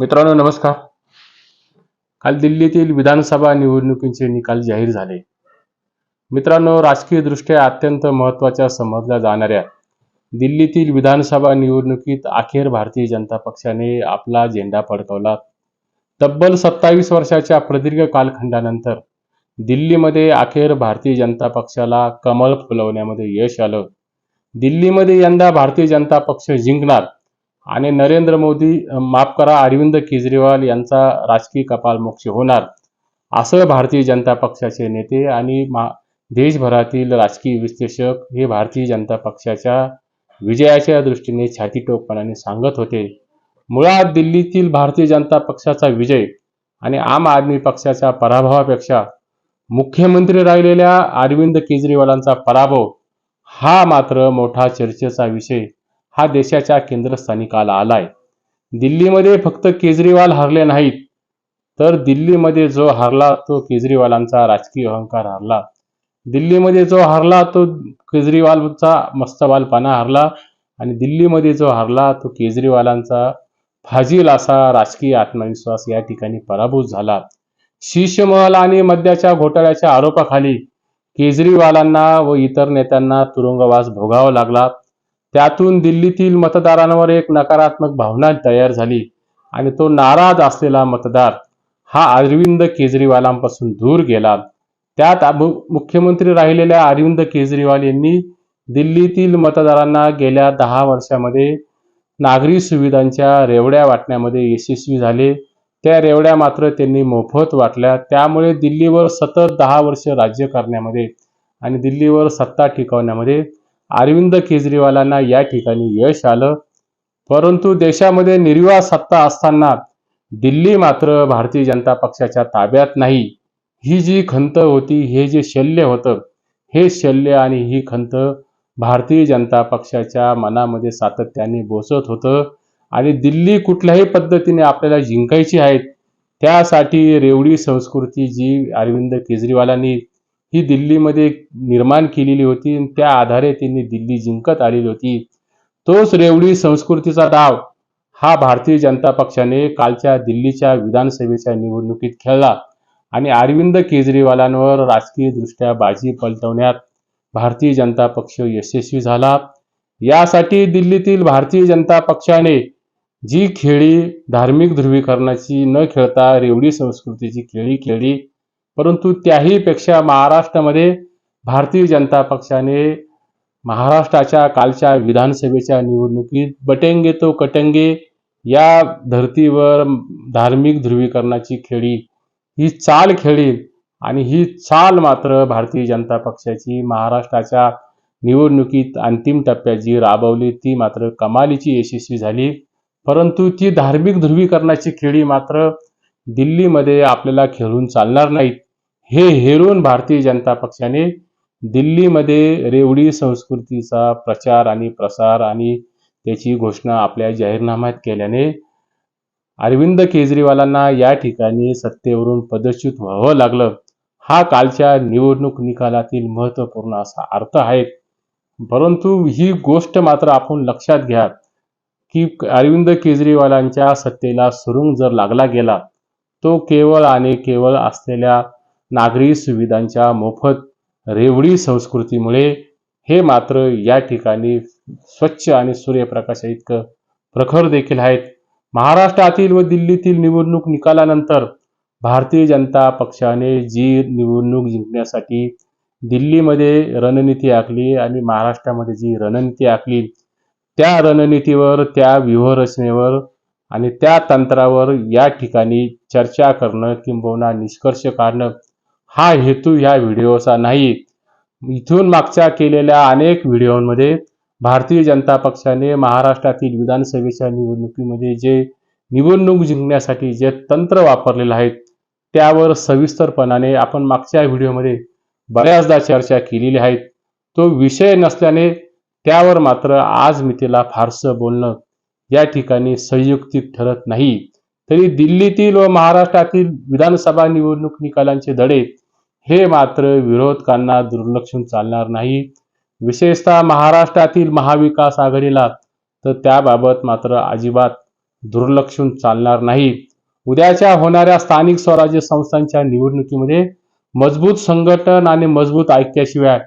मित्रांनो नमस्कार. काल दिल्लीतील विधानसभा निवडणुकीचे निकाल जाहीर झाले. मित्रांनो राजकीय दृष्ट्या अत्यंत महत्त्वाच्या समजल्या जाणाऱ्या दिल्लीतील विधानसभा निवडणुकीत अखेर भारतीय जनता पक्षाने आपला झेंडा फडकवला. तब्बल सत्तावीस वर्षाच्या प्रदीर्घ कालखंडानंतर दिल्लीमध्ये अखेर भारतीय जनता पक्षाला कमळ फुलवण्यामध्ये यश आलं. दिल्लीमध्ये यंदा भारतीय जनता पक्ष जिंकणार आणि नरेंद्र मोदी माफ करा अरविंद केजरीवाल यांचा राजकीय कपालमोक्ष होणार. असं भारतीय जनता पक्षाचे नेते आणि मा देशभरातील राजकीय विश्लेषक हे भारतीय जनता पक्षाच्या विजयाच्या दृष्टीने छातीटोपपणाने सांगत होते. मुळात दिल्लीतील भारतीय जनता पक्षाचा विजय आणि आम आदमी पक्षाच्या पराभवापेक्षा मुख्यमंत्री राहिलेल्या अरविंद केजरीवालांचा पराभव हा मात्र मोठा चर्चेचा विषय. हा देशाच्या केंद्रस्थानी काल आलाय. दिल्लीमध्ये फक्त केजरीवाल हरले नाहीत. तर दिल्लीमध्ये जो हरला तो केजरीवालांचा राजकीय अहंकार हरला. दिल्लीमध्ये जो हरला तो केजरीवालचा मस्तबालपणा हरला. आणि दिल्लीमध्ये जो हरला तो केजरीवालांचा फाजील असा राजकीय आत्मविश्वास या ठिकाणी पराभूत झाला. शीशमहल आणि मद्याच्या घोटाळ्याच्या आरोपाखाली केजरीवालांना व इतर नेत्यांना तुरुंगवास भोगावा लागला. त्यातून दिल्लीतील मतदारांवर एक नकारात्मक भावना तयार झाली आणि तो नाराज असलेला मतदार हा अरविंद केजरीवालांपासून दूर गेला. त्यात मुख्यमंत्री राहिलेल्या अरविंद केजरीवाल यांनी दिल्लीतील मतदारांना गेल्या दहा वर्षामध्ये नागरी सुविधांच्या रेवड्या वाटण्यामध्ये यशस्वी झाले. त्या रेवड्या मात्र त्यांनी मोफत वाटल्या. त्यामुळे दिल्लीवर सतत दहा वर्ष राज्य करण्यामध्ये आणि दिल्लीवर सत्ता टिकवण्यामध्ये अरविंद केजरीवालांना या ठिकाणी यश आलं. परंतु देशामध्ये निर्विवाद सत्ता असताना दिल्ली मात्र भारतीय जनता पक्षाच्या ताब्यात नाही. ही जी खंत होती हे जे शल्य होतं हे शल्य आणि ही खंत भारतीय जनता पक्षाच्या मनामध्ये सातत्याने बोसत होतं आणि दिल्ली कुठल्याही पद्धतीने आपल्याला जिंकायची आहेत त्यासाठी रेवडी संस्कृती जी अरविंद केजरीवालांनी ही दिल्लीमध्ये निर्माण केलेली होती आणि त्या आधारे त्यांनी दिल्ली जिंकत आलेली होती. तोच रेवडी संस्कृतीचा डाव हा भारतीय जनता पक्षाने कालच्या दिल्लीच्या विधानसभेच्या निवडणुकीत खेळला आणि अरविंद केजरीवालांवर राजकीयदृष्ट्या बाजी पलटवण्यात भारतीय जनता पक्ष यशस्वी झाला. यासाठी दिल्लीतील भारतीय जनता पक्षाने जी खेळी धार्मिक ध्रुवीकरणाची न खेळता रेवडी संस्कृतीची खेळी खेळली. परंतु त्याही पेक्षा महाराष्ट्रामध्ये भारतीय जनता पक्षाने महाराष्ट्राच्या कालच्या विधानसभेच्या निवडणुकीत बटेंगे तो कटंगे या धर्तीवर धार्मिक ध्रुवीकरणाची खेळी ही चाल खेळी आणि ही चाल मात्र भारतीय जनता पक्षाची महाराष्ट्राच्या निवडणुकीत अंतिम टप्प्यात जी राबवली ती मात्र कमालीची यशस्वी झाली. परंतु ती धार्मिक ध्रुवीकरणाची खेळी मात्र दिल्लीमध्ये आपल्याला खेळून चालणार नाहीत. हे हेरून भारतीय जनता पक्षाने दिल्लीमध्ये रेवडी संस्कृतीचा प्रचार आणि प्रसार आणि त्याची घोषणा आपल्या जाहीरनाम्यात केल्याने अरविंद केजरीवालांना या ठिकाणी सत्तेवरून पदच्युत व्हावं लागलं. हा कालच्या निवडणूक निकालातील महत्त्वपूर्ण असा अर्थ आहे. परंतु ही गोष्ट मात्र आपण लक्षात घ्या की अरविंद केजरीवालांच्या सत्तेला सुरुंग जर लागला गेला तो केवळ आणि केवळ असलेल्या नागरी सुविधांच्या मोफत रेवडी संस्कृतीमुळे हे मात्र या ठिकाणी स्वच्छ आणि सूर्यप्रकाश इतकं प्रखर देखील आहेत. महाराष्ट्रातील व दिल्लीतील निवडणूक निकालानंतर भारतीय जनता पक्षाने जी निवडणूक जिंकण्यासाठी दिल्लीमध्ये रणनीती आखली आणि महाराष्ट्रामध्ये जी रणनीती आखली त्या रणनीतीवर त्या व्यूहरचनेवर आणि त्या तंत्रावर या ठिकाणी चर्चा करणं किंबहुना निष्कर्ष काढणं हा हेतू या व्हिडिओचा नाही. इथून मागच्या केलेल्या अनेक व्हिडिओमध्ये भारतीय जनता पक्षाने महाराष्ट्रातील विधानसभेच्या निवडणुकीमध्ये जे निवडणूक जिंकण्यासाठी जे तंत्र वापरलेलं आहेत त्यावर सविस्तरपणाने आपण मागच्या व्हिडिओमध्ये बऱ्याचदा चर्चा केलेली आहेत तो विषय नसल्याने त्यावर मात्र आज मी तिला फारसं बोलणं या ठिकाणी संयुक्तिक ठरत नाही. तरी दिल्लीतील व महाराष्ट्रातील विधानसभा निवडणूक निकालांचे धडे हे मात्र विरोधकांना दुर्लक्षून चालणार नाही. विशेषतः महाराष्ट्रातील महाविकास आघाडीला तर त्याबाबत मात्र अजिबात दुर्लक्षून चालणार नाही. उद्याच्या होणाऱ्या स्थानिक स्वराज्य संस्थांच्या निवडणुकीमध्ये मजबूत संघटन आणि मजबूत ऐक्याशिवाय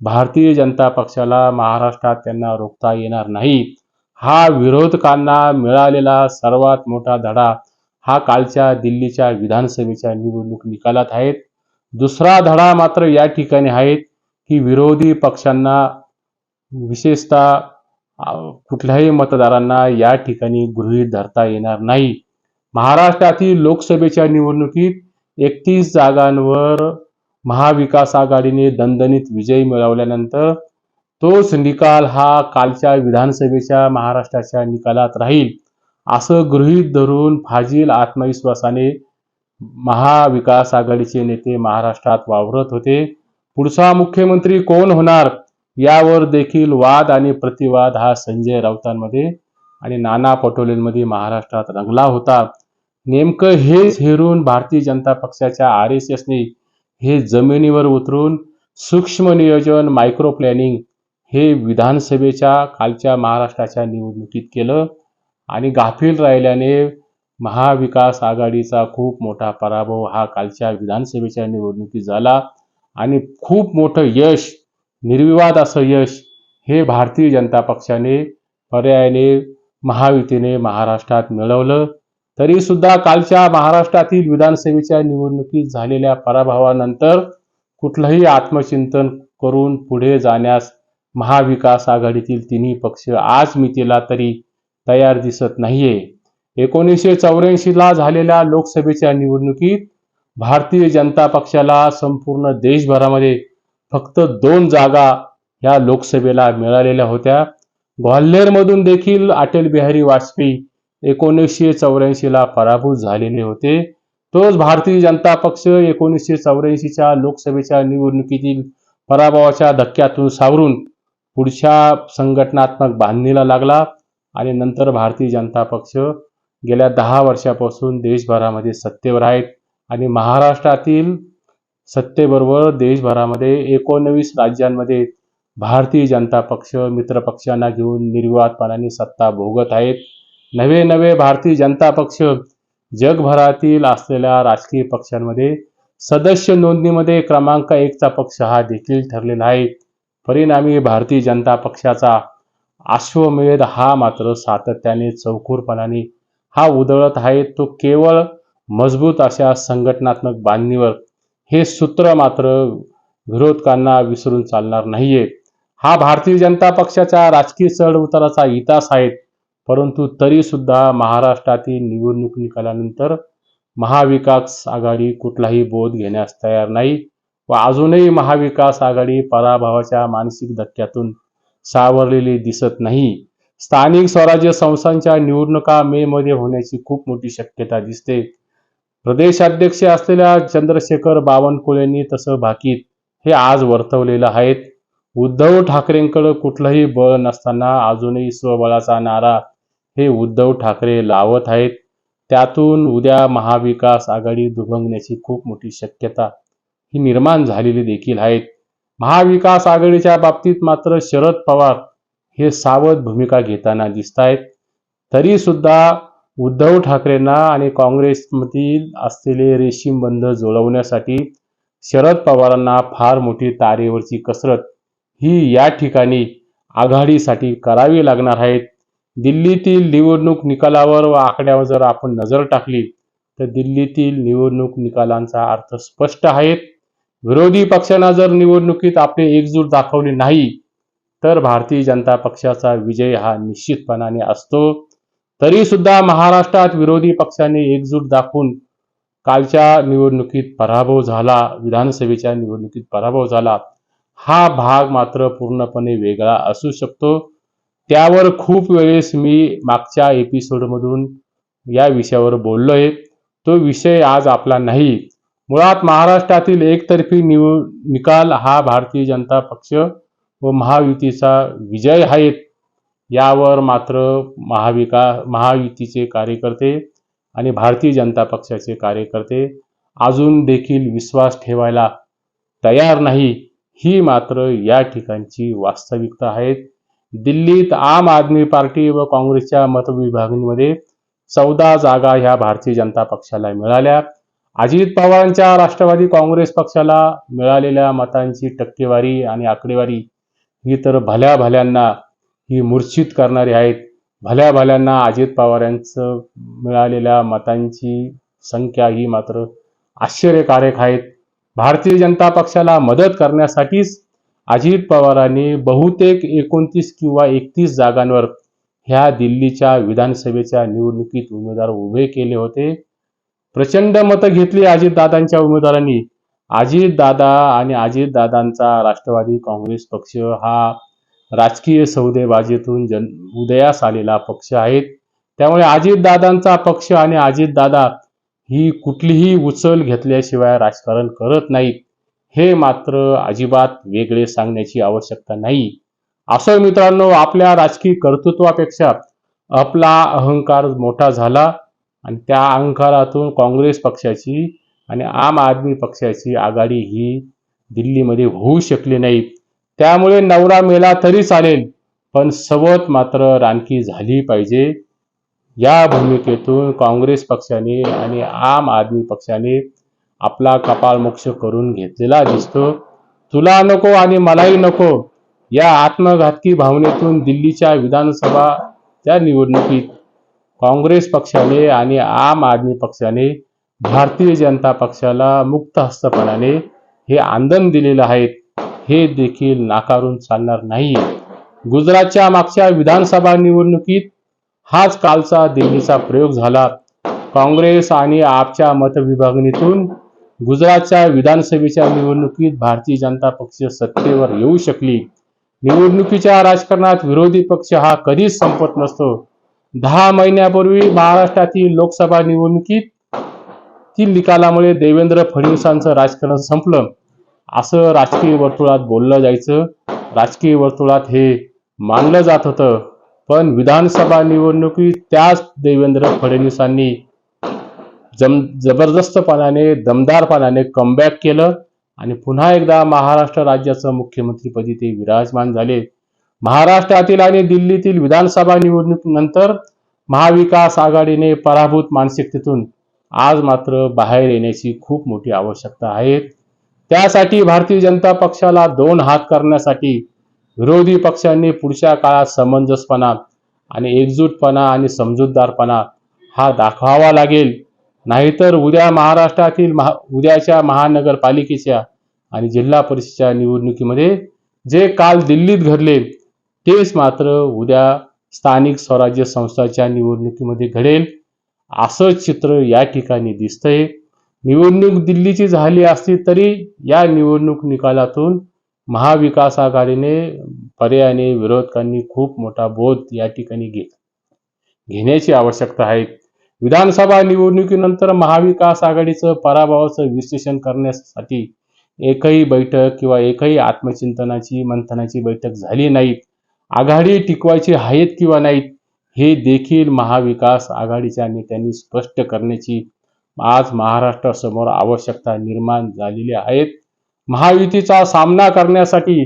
भारतीय जनता पक्षाला महाराष्ट्रात त्यांना रोखता येणार नाही. हा विरोधकांना मिळालेला सर्वात मोठा धडा हा कालच्या दिल्लीच्या विधानसभेच्या निवडणूक निकालात आहेत दुसरा धडा मात्र या ठिकाणी आहेत की विरोधी पक्षांना विशेषतः कुठल्याही मतदारांना या ठिकाणी गृहीत धरता येणार नाही. महाराष्ट्रातील लोकसभेच्या निवडणुकीत एकतीस जागांवर महाविकास आघाडीने दणदणीत विजय मिळवल्यानंतर तोच निकाल हा कालच्या विधानसभेच्या महाराष्ट्राच्या निकालात राहील असं गृहीत धरून फाजील आत्मविश्वासाने महाविकास आघाडीचे नेते महाराष्ट्रात वावरत होते. पुढचा मुख्यमंत्री कोण होणार? यावर देखील वाद आणि प्रतिवाद हा संजय राऊतांमध्ये आणि नाना पटोलेंमध्ये महाराष्ट्रात रंगला होता. नेमकं हेच हेरून भारतीय जनता पक्षाच्या आर एस एसने हे जमिनीवर उतरून सूक्ष्म नियोजन मायक्रो प्लॅनिंग हे विधानसभेच्या कालच्या महाराष्ट्राच्या निवडणुकीत केलं आणि गाफील राहिल्याने महाविकास आघाडीचा खूप मोठा पराभव हा कालच्या विधानसभेच्या निवडणुकीत झाला. आणि खूप मोठं यश निर्विवाद असं यश हे भारतीय जनता पक्षाने पर्यायाने महायुतीने महाराष्ट्रात मिळवलं. तरी सुद्धा कालच्या महाराष्ट्रातील विधानसभेच्या निवडणुकीत झालेल्या पराभवानंतर कुठलंही आत्मचिंतन करून पुढे जाण्यास महाविकास आघाडीतील तिन्ही पक्ष आज मितीला तरी तयार दिसत नाहीये. एकोणीसशे चौऱ्याऐंशीला झालेल्या लोकसभेच्या निवडणुकीत भारतीय जनता पक्षाला संपूर्ण देशभरामध्ये फक्त दोन जागा या लोकसभेला मिळालेल्या होत्या. ग्वाल्हेरमधून देखील अटल बिहारी वाजपेयी एकोणीसशे चौऱ्याऐंशीला पराभूत झालेले होते. तोच भारतीय जनता पक्ष एकोणीसशे चौऱ्याऐंशीच्या लोकसभेच्या निवडणुकीतील पराभवाच्या धक्क्यातून सावरून पुढच्या संघटनात्मक बांधणीला लागला आणि नंतर भारतीय जनता पक्ष गेल्या दहा वर्षापासून देशभरामध्ये सत्तेवर आहेत. आणि महाराष्ट्रातील सत्तेबरोबर देशभरामध्ये एकोणवीस राज्यांमध्ये भारतीय जनता पक्ष मित्रपक्षांना घेऊन निर्विवादपणाने सत्ता भोगत आहेत. नवे नवे भारतीय जनता पक्ष जगभरातील असलेल्या राजकीय पक्षांमध्ये सदस्य नोंदणीमध्ये क्रमांक एकचा पक्ष हा देखील ठरलेला आहे. परिणामी भारतीय जनता पक्षाचा अश्वमेध हा मात्र सातत्याने चौखूरपणाने हा उधळत आहे तो केवळ मजबूत अशा संघटनात्मक बांधणीवर. हे सूत्र मात्र विरोधकांना विसरून चालणार नाहीये. हा भारतीय जनता पक्षाच्या राजकीय चढ उताराचा इतिहास आहे परंतु तरी सुद्धा महाराष्ट्रातील निवडणूक निकालानंतर महाविकास आघाडी कुठलाही बोध घेण्यास तयार नाही व अजूनही महाविकास आघाडी पराभवाच्या मानसिक धक्क्यातून सावरलेली दिसत नाही. स्थानिक स्वराज्य संस्थांच्या निवडणुका मे मध्ये होण्याची खूप मोठी शक्यता दिसते. प्रदेशाध्यक्ष असलेल्या चंद्रशेखर बावनकुळेंनी तसं भाकीत हे आज वर्तवलेलं आहेत. उद्धव ठाकरेंकडे कुठलंही बळ नसताना अजूनही स्वबळाचा नारा हे उद्धव ठाकरे लावत आहेत. त्यातून उद्या महाविकास आघाडी दुभंगण्याची खूप मोठी शक्यता ही निर्माण झालेली देखील आहेत. महाविकास आघाडीच्या बाबतीत मात्र शरद पवार हे सावध भूमिका घेताना दिसत आहेत तरी सुद्धा उद्धव ठाकरेंना आणि काँग्रेसमधील असलेले रेशीम बंध जुळवण्यासाठी शरद पवारांना फार मोठी तारेवरची कसरत ही या ठिकाणी आघाडीसाठी करावी लागणार आहेत दिल्लीतील निवडणूक निकालावर व आकड्यावर जर आपण नजर टाकली तर दिल्लीतील निवडणूक निकालांचा अर्थ स्पष्ट आहे विरोधी पक्षांना जर निवडणुकीत आपली एकजूट दाखवली नाही तर भारतीय जनता पक्षाचा विजय हा निश्चितपणाने असतो. तरी सुद्धा महाराष्ट्रात विरोधी पक्षाने एकजूट दाखवून कालच्या निवडणुकीत पराभव झाला विधानसभेच्या निवडणुकीत पराभव झाला. हा भाग मात्र पूर्णपणे वेगळा असू शकतो. त्यावर खूप वेळेस मी मागच्या एपिसोडमधून या विषयावर बोललोय. तो विषय आज आपला नाही. मुळात महाराष्ट्रातील एकतर्फी निव निकाल हा भारतीय जनता पक्ष व महायुतीचा विजय आहेत यावर मात्र महाविका महायुतीचे कार्यकर्ते आणि भारतीय जनता पक्षाचे कार्यकर्ते अजून देखील विश्वास ठेवायला तयार नाही. ही मात्र या ठिकाणची वास्तविकता आहे. दिल्लीत आम आदमी पार्टी व काँग्रेसच्या मतविभागणीमध्ये चौदा जागा ह्या भारतीय जनता पक्षाला मिळाल्या. अजित पवारांच्या राष्ट्रवादी काँग्रेस पक्षाला मिळालेल्या मतांची टक्केवारी आणि आकडेवारी ही तर भल्या भल्यांना ही मूर्छित करणारी आहेत. भल्या भल्यांना अजित पवार यांचं मिळालेल्या मतांची संख्या ही मात्र आश्चर्यकारक आहेत. भारतीय जनता पक्षाला मदत करण्यासाठीच अजित पवारांनी बहुतेक एकोणतीस किंवा एकतीस जागांवर ह्या दिल्लीच्या विधानसभेच्या निवडणुकीत उमेदवार उभे केले होते. प्रचंड मतं घेतली अजितदादांच्या उमेदवारांनी. अजितदादा आणि अजितदादांचा राष्ट्रवादी काँग्रेस पक्ष हा राजकीय सौदेबाजीतून जन उदयास आलेला पक्ष आहेत त्यामुळे अजितदादांचा पक्ष आणि अजितदादा ही कुठलीही उचल घेतल्याशिवाय राजकारण करत नाहीत. हे मात्र अजिबात वेगळे सांगण्याची आवश्यकता नाही. असं मित्रांनो आपल्या राजकीय कर्तृत्वापेक्षा आपला अहंकार मोठा झाला आणि त्या अहंकारातून काँग्रेस पक्षाची आणि आम आदमी पक्षाची आघाडी ही दिल्लीमध्ये होऊ शकली नाही. त्यामुळे नवरा मेला तरी चालेल पण सवत मात्र रानकी झाली पाहिजे. या भूमिकेतून काँग्रेस पक्षाने आणि आम आदमी पक्षाने आपला कपाळ मोक्ष करून घेतलेला दिसतो. तुला नको आणि मलाही नको या आत्मघातकी भावनेतून दिल्लीच्या विधानसभाच्या निवडणुकीत काँग्रेस पक्षाने आणि आम आदमी पक्षाने भारतीय जनता पक्षाला मुक्त हस्तपणाने हे आंदन दिलेलं आहे हे देखील नाकारून चालणार नाही. गुजरातच्या मागच्या विधानसभा निवडणुकीत हाच कालचा दिल्लीचा प्रयोग झाला. काँग्रेस आणि आपच्या मतविभागणीतून गुजरातच्या विधानसभेच्या निवडणुकीत भारतीय जनता पक्ष सत्तेवर येऊ शकली. निवडणुकीच्या राजकारणात विरोधी पक्ष हा कधीच संपत नसतो. दहा महिन्यापूर्वी महाराष्ट्रातील लोकसभा निवडणुकीत ती निकालामुळे देवेंद्र फडणवीसांचं राजकारण संपलं. असं राजकीय वर्तुळात बोललं जायचं. राजकीय वर्तुळात हे मानलं जात होतं. पण विधानसभा निवडणुकीत त्याच देवेंद्र फडणवीसांनी जम जबरदस्तपणाने दमदारपणाने कमबॅक केलं आणि पुन्हा एकदा महाराष्ट्र राज्याचं मुख्यमंत्रीपदी ते विराजमान झाले. महाराष्ट्रातील आणि दिल्लीतील विधानसभा निवडणुकीनंतर महाविकास आघाडीने पराभूत मानसिकतेतून आज मात्र बाहेर येण्याची खूप मोठी आवश्यकता आहे. त्यासाठी भारतीय जनता पक्षाला दोन हात करण्यासाठी विरोधी पक्षांनी पुढच्या काळात समंजसपणा आणि एकजूटपणा आणि समजूतदारपणा हा दाखवावा लागेल. नाहीतर उद्या महाराष्ट्रातील महा उद्याच्या महानगरपालिकेच्या आणि जिल्हा परिषदेच्या निवडणुकीमध्ये जे काल दिल्लीत घडले तेच मात्र उद्या स्थानिक स्वराज्य संस्थाच्या निवडणुकीमध्ये घडेल. असं चित्र या ठिकाणी दिसतंय. निवडणूक दिल्लीची झाली असली तरी या निवडणूक निकालातून महाविकास आघाडीने पर्यायाने विरोधकांनी खूप मोठा बोध या ठिकाणी घे घेण्याची आवश्यकता आहे. विधानसभा निवडणुकीनंतर महाविकास आघाडीचं पराभवाचं विश्लेषण करण्यासाठी एकही बैठक किंवा एकही आत्मचिंतनाची मंथनाची बैठक झाली नाही आघाडी टिकवायची आहेत किंवा नाहीत हे देखील महाविकास आघाडीच्या नेत्यांनी स्पष्ट करण्याची आज महाराष्ट्रासमोर आवश्यकता निर्माण झालेली आहेत. महायुतीचा सामना करण्यासाठी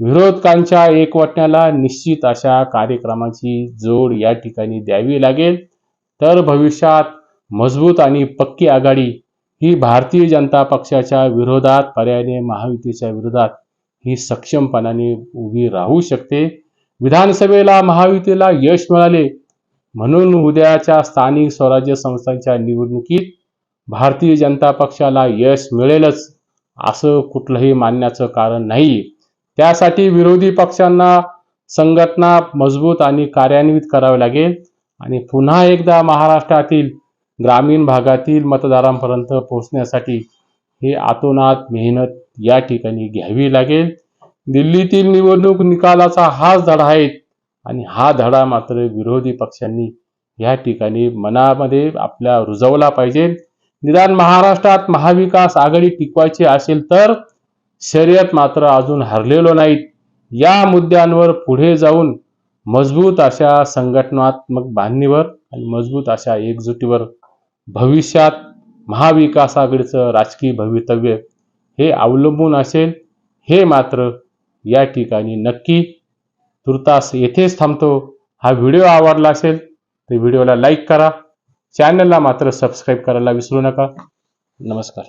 विरोधकांच्या एकवटण्याला निश्चित अशा कार्यक्रमाची जोड या ठिकाणी द्यावी लागेल. तर भविष्यात मजबूत आणि पक्की आघाडी ही भारतीय जनता पक्षाच्या विरोधात पर्यायाने महायुतीच्या विरोधात ही सक्षमपणाने उभी राहू शकते. विधानसभेला महायुतीला यश मिळाले. म्हणून उद्याच्या स्थानिक स्वराज्य संस्थांच्या निवडणुकीत भारतीय जनता पक्षाला यश मिळेलच असं कुठलंही मानण्याचं कारण नाही. त्यासाठी विरोधी पक्षांना संघटना मजबूत आणि कार्यान्वित करावी लागेल आणि पुन्हा एकदा महाराष्ट्रातील ग्रामीण भागातील मतदारांपर्यंत पोहोचण्यासाठी हे आतोनात मेहनत या ठिकाणी घ्यावी लागेल. दिल्लीतील निवडणूक निकालाचा हाच धडा आहे. आणि हा धडा मात्र विरोधी पक्षांनी या ठिकाणी मनामध्ये आपल्या रुजवला पाहिजे. निदान महाराष्ट्रात महाविकास आघाडी टिकवायची असेल तर शर्यत मात्र अजून हरलेलो नाहीत. या मुद्द्यांवर पुढे जाऊन मजबूत अशा संघटनात्मक बांधणीवर आणि मजबूत अशा एकजुटीवर भविष्यात महाविकास आघाडीचं राजकीय भवितव्य हे अवलंबून असेल हे मात्र या ठिकाणी नक्की तुर्तास येथेच थांबतो. हा व्हिडिओ आवडला असेल तर व्हिडिओला लाईक करा. चॅनलला मात्र सबस्क्राईब करायला विसरू नका. नमस्कार.